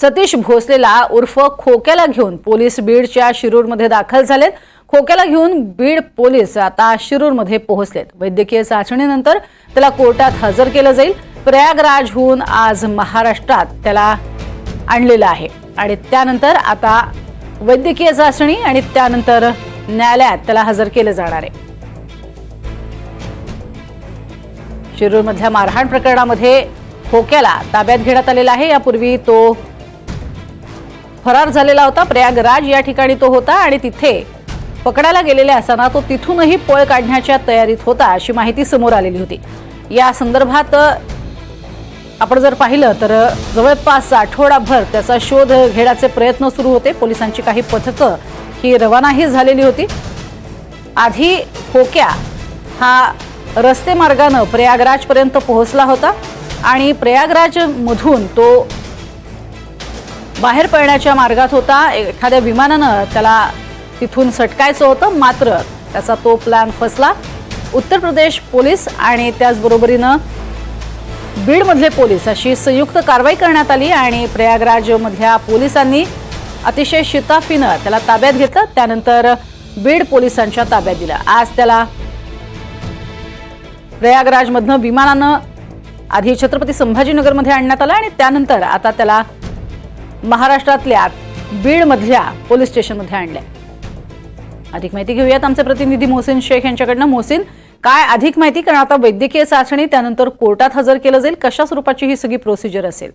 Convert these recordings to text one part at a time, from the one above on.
सतीश भोसलेला उर्फ खोक्याला घेऊन पोलीस बीडच्या शिरूरमध्ये दाखल झालेत. खोक्याला घेऊन बीड पोलीस आता शिरूरमध्ये पोहोचलेत. वैद्यकीय चाचणीनंतर त्याला कोर्टात हजर केलं जाईल. प्रयागराजहून आज महाराष्ट्रात त्याला आणलेलं आहे. आणि त्यानंतर आता वैद्यकीय चाचणी आणि त्यानंतर न्यायालयात त्याला हजर केलं जाणार आहे. शिरूरमधल्या मारहाण प्रकरणामध्ये खोक्याला ताब्यात घेण्यात आलेला आहे. यापूर्वी तो फरार झालेला होता. प्रयागराज या ठिकाणी तो होता आणि तिथे पकडायला गेलेले असताना तो तिथूनही पळ काढण्याच्या तयारीत होता अशी माहिती समोर आलेली होती. या संदर्भात आपण जर पाहिलं तर जवळपास आठवडाभर त्याचा शोध घेण्याचे प्रयत्न सुरू होते. पोलिसांची काही पथकं ही रवानाही झालेली होती. आधी होक्या हा रस्ते मार्गानं प्रयागराजपर्यंत पोहोचला होता आणि प्रयागराजमधून तो बाहेर पडण्याच्या मार्गात होता. एखाद्या विमानानं त्याला तिथून सटकायचं होतं मात्र त्याचा तो प्लॅन फसला. उत्तर प्रदेश पोलीस आणि त्याचबरोबरीनं बीडमधले पोलीस अशी संयुक्त कारवाई करण्यात आली आणि प्रयागराजमधल्या पोलिसांनी अतिशय शिताफीनं त्याला ताब्यात घेतलं. त्यानंतर बीड पोलिसांच्या ताब्यात दिलं आज त्याला प्रयागराजमधनं विमानानं आधी छत्रपती संभाजीनगरमध्ये आणण्यात आलं आणि त्यानंतर आता त्याला महाराष्ट्रातल्या बीडमधल्या पोलीस स्टेशनमध्ये आणल्या. अधिक माहिती घेऊयात आमचे प्रतिनिधी मोहसिन शेख यांच्याकडनं. मोहसिन काय अधिक माहिती? कारण आता वैद्यकीय चाचणी त्यानंतर कोर्टात हजर केलं जाईल. कशा स्वरूपाची ही सगळी प्रोसिजर असेल?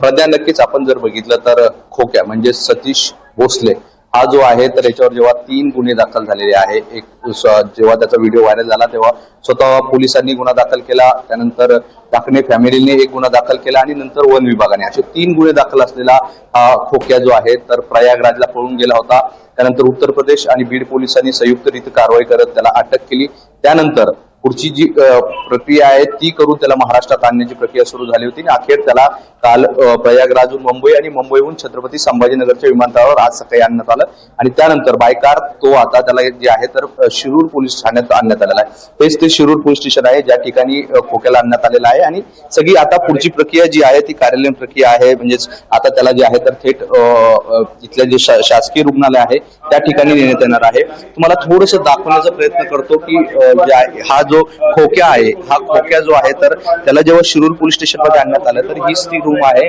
प्रज्ञा नक्कीच आपण जर बघितलं तर खोक्या म्हणजे सतीश भोसले हा जो आहे तर याच्यावर जेव्हा तीन गुन्हे दाखल झालेले आहे एक स- जेव्हा त्याचा व्हिडिओ व्हायरल झाला तेव्हा स्वतः पोलिसांनी गुन्हा दाखल केला त्यानंतर टाकणे फॅमिलीने एक गुन्हा दाखल केला आणि नंतर वन विभागाने. असे तीन गुन्हे दाखल असलेला हा खोक्या जो आहे तर प्रयागराजला पळून गेला होता. त्यानंतर उत्तर प्रदेश आणि बीड पोलिसांनी संयुक्तरित्या कारवाई करत त्याला अटक केली. त्यानंतर पुढची जी प्रक्रिया आहे ती करून त्याला महाराष्ट्रात आणण्याची प्रक्रिया सुरू झाली होती आणि अखेर त्याला काल प्रयागराजहून मुंबई आणि मुंबईहून छत्रपती संभाजीनगरच्या विमानतळावर आज सकाळी आणण्यात आलं आणि त्यानंतर बायकार तो आता त्याला जे आहे तर शिरूर पोलीस ठाण्यात आणण्यात आलेला आहे. हेच ते शिरूर पोलीस स्टेशन आहे ज्या ठिकाणी खोक्याला आणण्यात आलेलं आहे आणि सगळी आता पुढची प्रक्रिया जी आहे ती कार्यालयीन प्रक्रिया आहे म्हणजेच आता त्याला जे आहे तर थेट अ, इथल्या जे शा- शासकीय रुग्णालय आहे त्या ठिकाणी नेण्यात येणार आहे. तुम्हाला थोडस दाखवण्याचा प्रयत्न करतो की हा जो हा जो खोक्या आहे हा खोक्या जो आहे तर त्याला जेव्हा शिरूर पोलीस स्टेशनमध्ये आणण्यात आलं तर हीच ती रूम आहे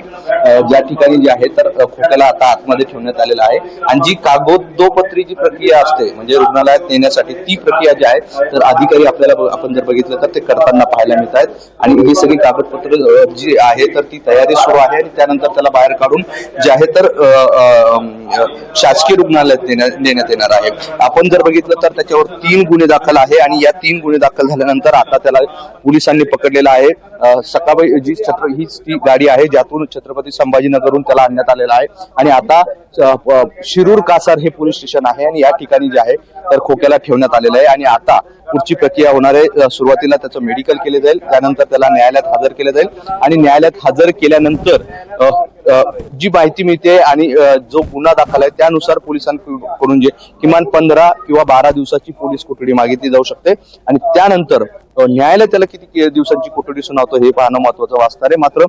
ज्या ठिकाणी जी आहे तर खोक्याला आता आतमध्ये ठेवण्यात आलेला आहे. आणि जी कागदोपत्री जी प्रक्रिया असते म्हणजे रुग्णालयात नेण्यासाठी ती प्रक्रिया जी आहे तर अधिकारी आपल्याला आपण जर बघितलं तर ते करताना पाहायला मिळत आहेत आणि ही सगळी कागदपत्र जी आहे तर ती तयारी सुरू आहे आणि त्यानंतर त्याला बाहेर काढून जे आहे तर शासकीय रुग्णालयात देण्यात नेण्यात येणार आहे. आपण जर बघितलं तर त्याच्यावर तीन गुन्हे दाखल आहे आणि या तीन गुन्हे दाखल झाल्यानंतर आता त्याला पोलिसांनी पकडलेला आहे. सकाळी जी छत्र हीच ती गाडी आहे ज्यातून छत्रपती संभाजीनगरहून त्याला आणण्यात आलेला आहे. आणि आता शिरूर कासार हे पोलीस स्टेशन आहे आणि या ठिकाणी जे आहे तर खोक्याला ठेवण्यात आलेलं आहे. आणि आता पुढची प्रक्रिया होणार आहे. सुरुवातीला त्याचं मेडिकल केले जाईल त्यानंतर त्याला न्यायालयात हजर केलं जाईल. आणि न्यायालयात हजर केल्यानंतर जी माहिती मिळते आणि जो गुन्हा दाखल आहे त्यानुसार पोलिसांकडून जे किमान पंधरा किंवा बारा दिवसाची पोलीस कोठडी मागितली जाऊ शकते. आणि त्यानंतर न्यायालय त्याला किती दिवसांची कोठडी सुनावतो हे पाहणं महत्वाचं वाचणार आहे. मात्र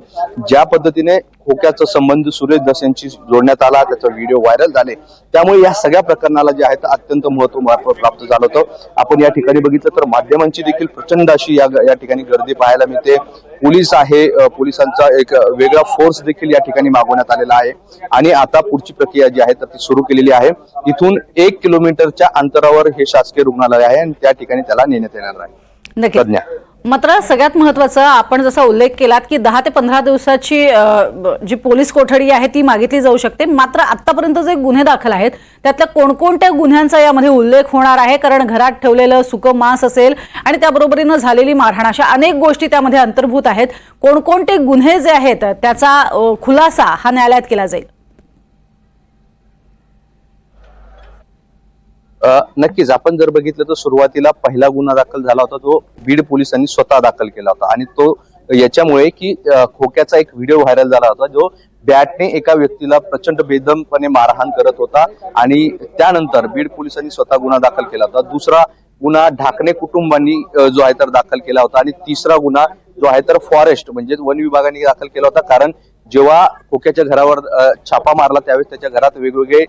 ज्या पद्धतीने खोक्याचा संबंध सुरेश दस यांची जोडण्यात आला त्याचा व्हिडिओ व्हायरल झाले त्यामुळे या सगळ्या प्रकरणाला जे आहे अत्यंत महत्त्व प्राप्त झालं होतं. आपण या ठिकाणी बघितलं तर माध्यमांची देखील प्रचंड अशी या या ठिकाणी गर्दी पाहायला मिळते. पोलीस आहे पोलिसांचा एक वेगळा फोर्स देखील या ठिकाणी मागवण्यात आलेला आहे. आणि आता पुढची प्रक्रिया जी आहे तर ती सुरू केलेली आहे. इथून एक किलोमीटरच्या अंतरावर हे शासकीय रुग्णालय आहे आणि त्या ठिकाणी त्याला नेण्यात येणार आहे. नक्की. मात्र सगळ्यात महत्वाचं आपण जसा उल्लेख केलात की दहा ते पंधरा दिवसाची जी पोलीस कोठडी आहे ती मागितली जाऊ शकते. मात्र आतापर्यंत जे गुन्हे दाखल आहेत त्यातल्या कोणकोणत्या गुन्ह्यांचा यामध्ये उल्लेख होणार आहे? कारण घरात ठेवलेलं सुकं मांस असेल आणि त्याबरोबरीनं झालेली मारहाण अशा अनेक गोष्टी त्यामध्ये अंतर्भूत आहेत. कोणकोणते गुन्हे जे आहेत त्याचा खुलासा हा न्यायालयात केला जाईल. नक्कीच. आपण जर बघितलं तर सुरुवातीला पहिला गुन्हा दाखल झाला होता तो बीड पोलिसांनी स्वतः दाखल केला होता. आणि तो याच्यामुळे की खोक्याचा एक व्हिडिओ व्हायरल झाला होता जो बॅटने एका व्यक्तीला प्रचंड बेदमपणे मारहाण करत होता आणि त्यानंतर बीड पोलिसांनी स्वतः गुन्हा दाखल केला होता. दुसरा गुन्हा ढाकणे कुटुंबांनी जो आहे तर दाखल केला होता आणि तिसरा गुन्हा जो आहे तर फॉरेस्ट म्हणजे वन विभागाने दाखल केला होता. कारण जेव्हा खोक्याच्या घरावर छापा मारला त्यावेळेस त्याच्या घरात वेगवेगळे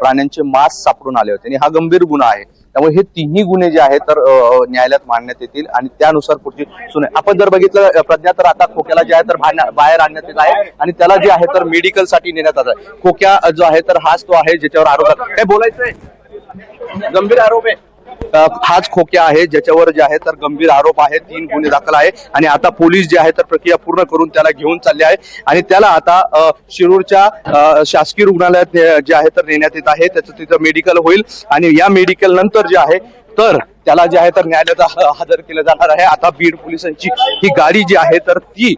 प्राण्यांचे मांस सापडून आले होते. आणि हा गंभीर गुन्हा आहे. त्यामुळे हे तिन्ही गुन्हे जे आहेत तर न्यायालयात मांडण्यात येतील. आणि त्यानुसार पुढची सुनावणी आपण जर बघितलं प्रज्ञा तर आता खोक्याला जे आहे तर बाहेर आणण्यात येत आहे. आणि त्याला जे आहे तर मेडिकलसाठी नेण्यात आलं खोक्या जो आहे तर हाच तो आहे ज्याच्यावर आरोप आहे. काय बोलायचंय. गंभीर आरोप आहे. हाच खोक्या आहे ज्याच्यावर जे आहे तर गंभीर आरोप आहे तीन गुन्हे दाखल आहे आणि आता पोलीस जे आहे तर प्रक्रिया पूर्ण करून त्याला घेऊन चालले आहे आणि त्याला आता शिरूरच्या शासकीय रुग्णालयात जे आहे तर नेण्यात येत आहे. त्याचं तिथं मेडिकल होईल आणि या मेडिकल नंतर जे आहे तर त्याला जे आहे तर न्यायालयात हजर केलं जाणार आहे. आता बीड पोलिसांची ही गाडी जी आहे तर ती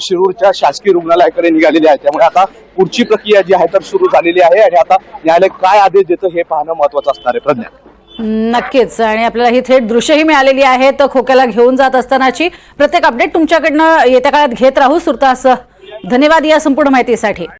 शिरूरच्या शासकीय रुग्णालयाकडे निघालेली आहे. त्यामुळे आता पुढची प्रक्रिया जी आहे तर सुरू झालेली आहे आणि आता न्यायालय काय आदेश देतं हे पाहणं महत्वाचं असणार आहे. प्रज्ञा. नक्कीच. आणि आपल्याला ही थेट दृश्यही मिळालेली आहेत खोक्याला घेऊन जात असतानाची प्रत्येक अपडेट तुमच्याकडनं येत्या काळात घेत राहू सुरतास. धन्यवाद या संपूर्ण माहितीसाठी.